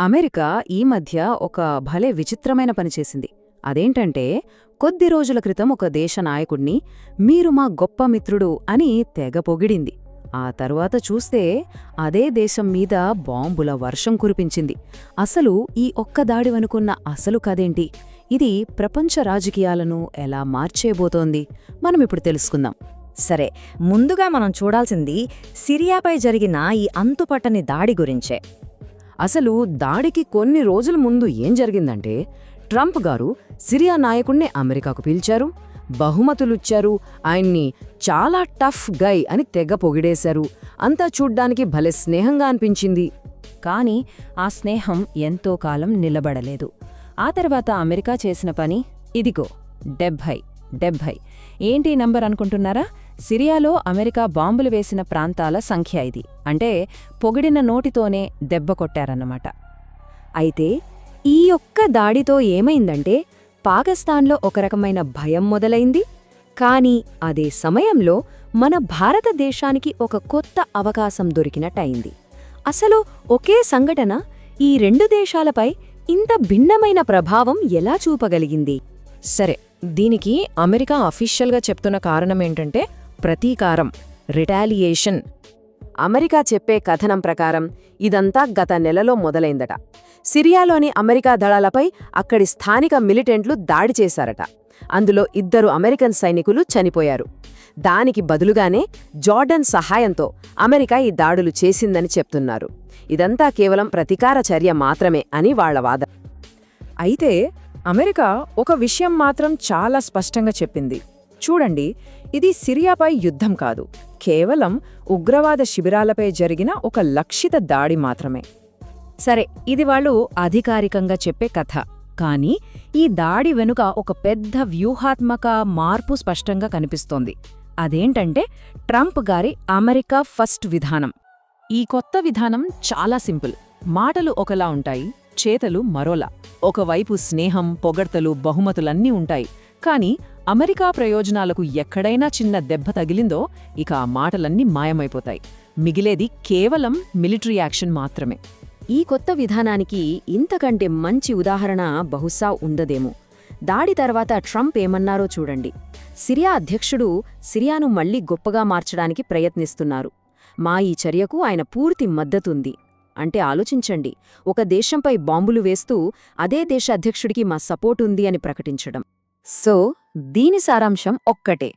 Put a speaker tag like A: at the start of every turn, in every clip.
A: America ఈ మధ్య ఒక భలే విచిత్రమైన పని చేసింది. అదేంటంటే కొద్ది రోజుల క్రితం ఒక దేశ నాయకుణ్ణి మీరు మా గొప్ప మిత్రుడు అని తెగ పొగిడింది. ఆ తరువాత చూస్తే అదే దేశం మీద బాంబుల వర్షం కురిపించింది. అసలు ఈ ఒక్క దాడివనుకున్న అసలు కదేంటి ఇది ప్రపంచ రాజకీయాలను ఎలా మార్చేబోతోంది మనమిప్పుడు తెలుసుకుందాం.
B: సరే ముందుగా మనం చూడాల్సింది సిరియాపై జరిగిన ఈ అంతుపట్టని దాడి గురించే.
A: అసలు దాడికి కొన్ని రోజుల ముందు ఏం జరిగిందంటే ట్రంప్ గారు సిరియా నాయకుణ్ణి అమెరికాకు పిలిచారు బహుమతులుచ్చారు ఆయన్ని చాలా టఫ్ గై అని తెగ పొగిడేశారు. అంతా చూడ్డానికి భలే స్నేహంగా అనిపించింది.
C: కాని ఆ స్నేహం ఎంతో కాలం నిలబడలేదు. ఆ తర్వాత అమెరికా చేసిన పని ఇదిగో డెబ్భై డెబ్భై. ఏంటి నంబర్ అనుకుంటున్నారా? సిరియాలో అమెరికా బాంబులు వేసిన ప్రాంతాల సంఖ్య ఇది. అంటే పొగిడిన నోటితోనే దెబ్బ కొట్టారన్నమాట.
B: అయితే ఈ ఒక్క దాడితో ఏమైందంటే పాకిస్తాన్లో ఒక రకమైన భయం మొదలైంది. కానీ అదే సమయంలో మన భారతదేశానికి ఒక కొత్త అవకాశం దొరికినట్టయింది. అసలు ఒకే సంఘటన ఈ రెండు దేశాలపై ఇంత భిన్నమైన ప్రభావం ఎలా చూపగలిగింది?
C: సరే దీనికి అమెరికా అఫీషియల్గా చెప్తున్న కారణమేంటంటే ప్రతీకారం రిటాలియేషన్.
A: అమెరికా చెప్పే కథనం ప్రకారం ఇదంతా గత నెలలో మొదలైందట. సిరియాలోని అమెరికా దళాలపై అక్కడి స్థానిక మిలిటెంట్లు దాడి చేశారట. అందులో ఇద్దరు అమెరికన్ సైనికులు చనిపోయారు. దానికి బదులుగానే జార్డన్ సహాయంతో అమెరికా ఈ దాడులు చేసిందని చెప్తున్నారు. ఇదంతా కేవలం ప్రతీకార చర్య మాత్రమే అని వాళ్ళ వాదన
C: అయితే అమెరికా ఒక విషయం మాత్రం చాలా స్పష్టంగా చెప్పింది. చూడండి ఇది సిరియాపై యుద్ధం కాదు. కేవలం ఉగ్రవాద శిబిరాలపై జరిగిన ఒక లక్షిత దాడి మాత్రమే.
B: సరే ఇది వాళ్ళు అధికారికంగా చెప్పే కథ. కానీ ఈ దాడి వెనుక ఒక పెద్ద వ్యూహాత్మక మార్పు స్పష్టంగా కనిపిస్తోంది. అదేంటంటే ట్రంప్ గారి అమెరికా ఫస్ట్ విధానం.
C: ఈ కొత్త విధానం చాలా సింపుల్. మాటలు ఒకలా ఉంటాయి చేతలు మరోలా. ఒకవైపు స్నేహం పొగడ్తలు బహుమతులన్నీ ఉంటాయి. కానీ అమెరికా ప్రయోజనాలకు ఎక్కడైనా చిన్న దెబ్బ తగిలిందో ఇక ఆ మాటలన్నీ మాయమైపోతాయి. మిగిలేది కేవలం మిలిటరీ యాక్షన్ మాత్రమే.
B: ఈ కొత్త విధానానికి ఇంతకంటే మంచి ఉదాహరణ బహుశా ఉండదేమో. దాడి తర్వాత ట్రంప్ ఏమన్నారో చూడండి. సిరియా అధ్యక్షుడు సిరియాను మళ్ళీ గొప్పగా మార్చడానికి ప్రయత్నిస్తున్నారు. మా ఈ చర్యకు ఆయన పూర్తి మద్దతుంది. అంటే ఆలోచించండి ఒక దేశంపై బాంబులు వేస్తూ అదే దేశ అధ్యక్షుడికి మా సపోర్ట్ ఉంది అని ప్రకటించడం. సో దీని సారాంశం ఒక్కటే.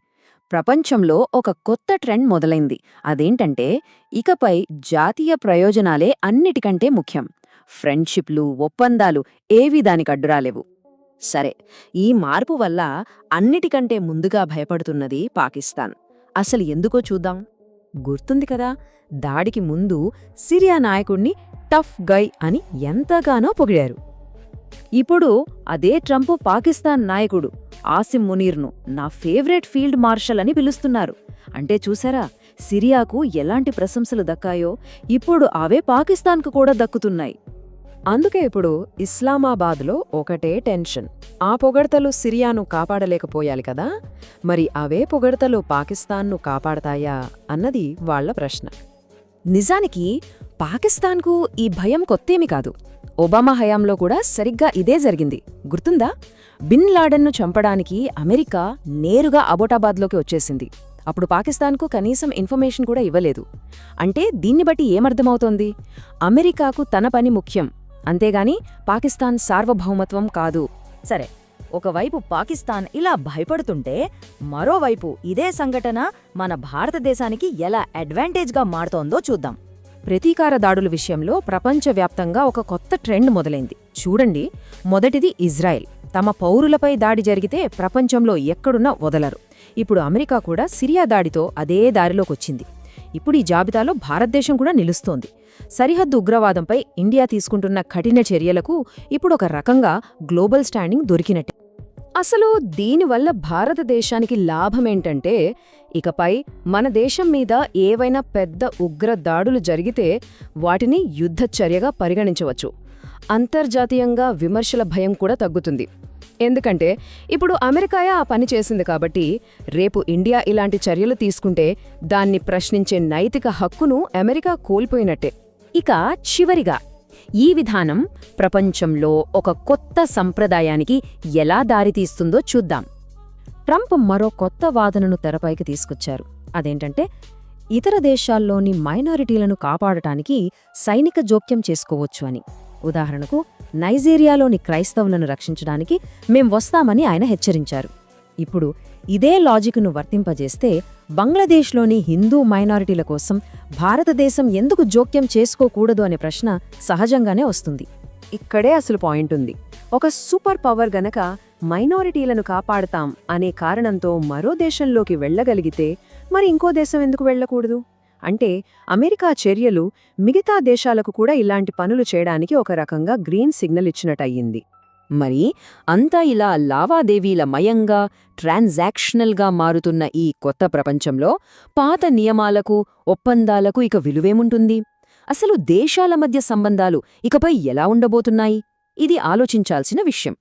B: ప్రపంచంలో ఒక కొత్త ట్రెండ్ మొదలైంది. అదేంటంటే ఇకపై జాతీయ ప్రయోజనాలే అన్నిటికంటే ముఖ్యం. ఫ్రెండ్షిప్లు ఒప్పందాలు ఏవీ దానికి అడ్డురాలేవు. సరే ఈ మార్పు వల్ల అన్నిటికంటే ముందుగా భయపడుతున్నది పాకిస్తాన్. అసలు ఎందుకో చూద్దాం. గుర్తుంది కదా దాడికి ముందు సిరియా నాయకుణ్ణి టఫ్ గై అని ఎంతగానో పొగిడారు. ఇప్పుడు అదే ట్రంప్ పాకిస్తాన్ నాయకుడు ఆసిమ్ మునీర్ను నా ఫేవరెట్ ఫీల్డ్ మార్షల్ అని పిలుస్తున్నారు. అంటే చూసారా సిరియాకు ఎలాంటి ప్రశంసలు దక్కాయో ఇప్పుడు అవే పాకిస్తాన్కు కూడా దక్కుతున్నాయి.
A: అందుకే ఇప్పుడు ఇస్లామాబాద్లో ఒకటే టెన్షన్. ఆ పొగడ్తలు సిరియాను కాపాడలేకపోయాలి కదా మరి అవే పొగడ్తలు పాకిస్తాన్ను కాపాడతాయా అన్నది వాళ్ళ ప్రశ్న.
B: నిజానికి పాకిస్తాన్కు ఈ భయం కొత్తేమి కాదు. ఒబామా హయాంలో కూడా సరిగ్గా ఇదే జరిగింది. గుర్తుందా? బిన్ లాడెన్ను చంపడానికి అమెరికా నేరుగా అబోటాబాద్లోకి వచ్చేసింది. అప్పుడు పాకిస్తాన్కు కనీసం ఇన్ఫర్మేషన్ కూడా ఇవ్వలేదు. అంటే దీన్ని బట్టి ఏమర్థమవుతోంది? అమెరికాకు తన పని ముఖ్యం. అంతేగాని పాకిస్తాన్ సార్వభౌమత్వం కాదు. సరే ఒకవైపు పాకిస్తాన్ ఇలా భయపడుతుంటే మరోవైపు ఇదే సంఘటన మన భారతదేశానికి ఎలా అడ్వాంటేజ్గా మారుతోందో చూద్దాం. ప్రతీకార దాడుల విషయంలో ప్రపంచవ్యాప్తంగా ఒక కొత్త ట్రెండ్ మొదలైంది. చూడండి మొదటిది ఇజ్రాయెల్. తమ పౌరులపై దాడి జరిగితే ప్రపంచంలో ఎక్కడున్నా వదలరు. ఇప్పుడు అమెరికా కూడా సిరియా దాడితో అదే దారిలోకొచ్చింది. ఇప్పుడు ఈ జాబితాలో భారతదేశం కూడా నిలుస్తోంది. సరిహద్దు ఉగ్రవాదంపై ఇండియా తీసుకుంటున్న కఠిన చర్యలకు ఇప్పుడు ఒక రకంగా గ్లోబల్ స్టాండింగ్ దొరికినట్టే. అసలు దీనివల్ల భారతదేశానికి లాభమేంటంటే ఇకపై మన దేశం మీద ఏవైనా పెద్ద ఉగ్ర దాడులు జరిగితే వాటిని యుద్ధచర్యగా పరిగణించవచ్చు. అంతర్జాతీయంగా విమర్శల భయం కూడా తగ్గుతుంది. ఎందుకంటే ఇప్పుడు అమెరికాయే ఆ పని చేసింది కాబట్టి రేపు ఇండియా ఇలాంటి చర్యలు తీసుకుంటే దాన్ని ప్రశ్నించే నైతిక హక్కును అమెరికా కోల్పోయినట్టే. ఇక చివరిగా ఈ విధానం ప్రపంచంలో ఒక కొత్త సంప్రదాయానికి ఎలా దారితీస్తుందో చూద్దాం. ట్రంప్ మరో కొత్త వాదనను తెరపైకి తీసుకొచ్చారు. అదేంటంటే ఇతర దేశాల్లోని మైనారిటీలను కాపాడటానికి సైనిక జోక్యం చేసుకోవచ్చు అని. ఉదాహరణకు నైజీరియాలోని క్రైస్తవులను రక్షించడానికి మేం వస్తామని ఆయన హెచ్చరించారు. ఇప్పుడు ఇదే లాజిక్ను వర్తింపజేస్తే బంగ్లాదేశ్లోని హిందూ మైనారిటీల కోసం భారతదేశం ఎందుకు జోక్యం చేసుకోకూడదు అనే ప్రశ్న సహజంగానే వస్తుంది.
A: ఇక్కడే అసలు పాయింట్ ఉంది. ఒక సూపర్ పవర్ గనక మైనారిటీలను కాపాడతాం అనే కారణంతో మరో దేశంలోకి వెళ్ళగలిగితే మరి ఇంకో దేశం ఎందుకు వెళ్ళకూడదు? అంటే అమెరికా చర్యలు మిగతా దేశాలకు కూడా ఇలాంటి పనులు చేయడానికి ఒక రకంగా గ్రీన్ సిగ్నల్ ఇచ్చినట్టయింది.
B: మరి అంతా ఇలా లావాదేవీల మయంగా ట్రాన్సాక్షనల్గా మారుతున్న ఈ కొత్త ప్రపంచంలో పాత నియమాలకు ఒప్పందాలకు ఇక విలువేముంటుంది? అసలు దేశాల మధ్య సంబంధాలు ఇకపై ఎలా ఉండబోతున్నాయి? ఇది ఆలోచించాల్సిన విషయం.